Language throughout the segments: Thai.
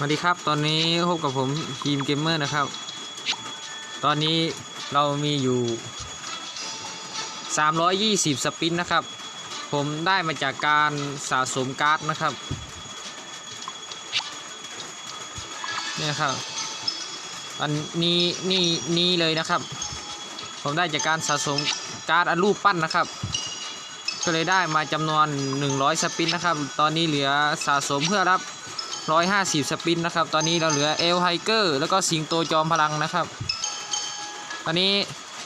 สวัสดีครับ ตอนนี้พบกับผมทีมเกมเมอร์นะครับ ตอนนี้เรามีอยู่ 320 สปินนะครับ ผมได้มาจากการสะสมการ์ดนะครับ เนี่ยครับ อันนี้นี่นี่เลยนะครับ ผมได้จากการสะสมการ์ดอันรูปปั้นนะครับ ก็เลยได้มาจำนวน 100 สปินนะครับ ตอนนี้เหลือสะสมเพื่อรับ 150 สปินนะครับ ตอนนี้เราเหลือเอลไฮเกอร์แล้วก็สิงโตจอมพลังนะครับ ตอนนี้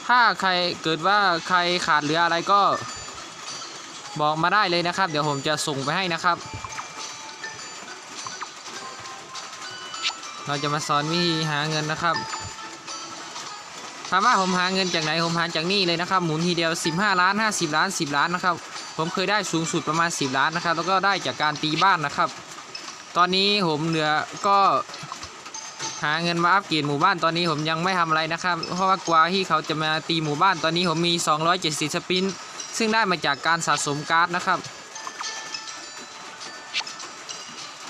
ถ้าใครเกิดว่าใครขาดเหลืออะไรก็บอกมาได้เลยนะครับ เดี๋ยวผมจะส่งไปให้นะครับ เราจะมาสอนวิธีหาเงินนะครับถามว่าผมหาเงินจากไหนผมหาจากนี่เลยนะครับ หมุนทีเดียว 15 ล้าน 50 ล้าน 10 ล้านนะครับ ผมเคยได้สูงสุดประมาณ 10 ล้านนะครับ แล้วก็ได้จากการตีบ้านนะครับ ตอนนี้ผมเหลือก็หาเงินมาอัปเกรดหมู่บ้านตอนนี้ผมยังไม่ทำอะไรนะครับ เพราะว่ากว่าที่เขาจะมาตีหมู่บ้านตอนนี้ผมมี 270 สปิน ซึ่งได้มาจากการสะสมการ์ดนะครับ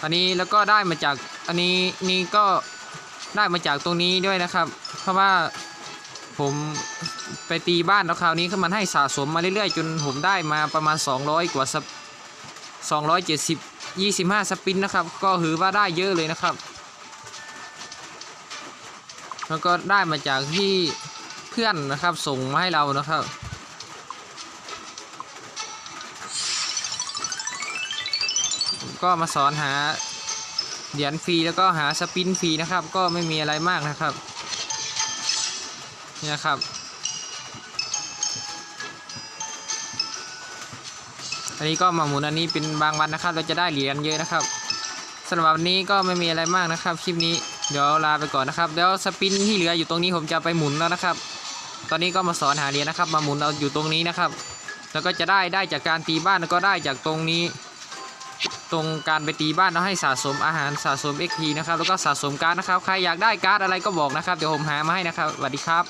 อันนี้แล้วก็ได้มาจากอันนี้นี่ก็ได้มาจากตรงนี้ด้วยนะครับ เพราะว่าผมไปตีบ้านแล้วคราวนี้ก็มันให้สะสมมาเรื่อยๆ จนผมได้มาประมาณ 200 กว่าสป270 25 สปินนะครับ ก็ถือว่าได้เยอะเลยนะครับ แล้วก็ได้มาจากที่เพื่อนนะครับส่งมาให้เรานะครับก็มาสอนหาเหรียญฟรีแล้วก็หาสปินฟรีนะครับ ก็ไม่มีอะไรมากนะครับนี่นะครับ อันนี้ก็มาหมุนอันนี้เป็นบางวันนะครับ เราจะได้เหรียญเยอะนะครับสำหรับวันนี้ก็ไม่มีอะไรมากนะครับคลิปนี้เดี๋ยวลาไปก่อนนะครับเดี๋ยวสปินที่เหลืออยู่ตรงนี้ผมจะไปหมุนแล้วนะครับ ตอนนี้ก็มาสอนหาเหรียญนะครับ มาหมุนเอาอยู่ตรงนี้นะครับ แล้วก็จะได้ได้จากการตีบ้านแล้วก็ได้จากตรงนี้ ตรงการไปตีบ้านแล้วให้สะสมอาหารสะสม XP นะครับแล้วก็สะสมการ์ดนะครับใครอยากได้การ์ดอะไรก็บอกนะครับเดี๋ยวผมหามาให้นะครับสวัสดีครับ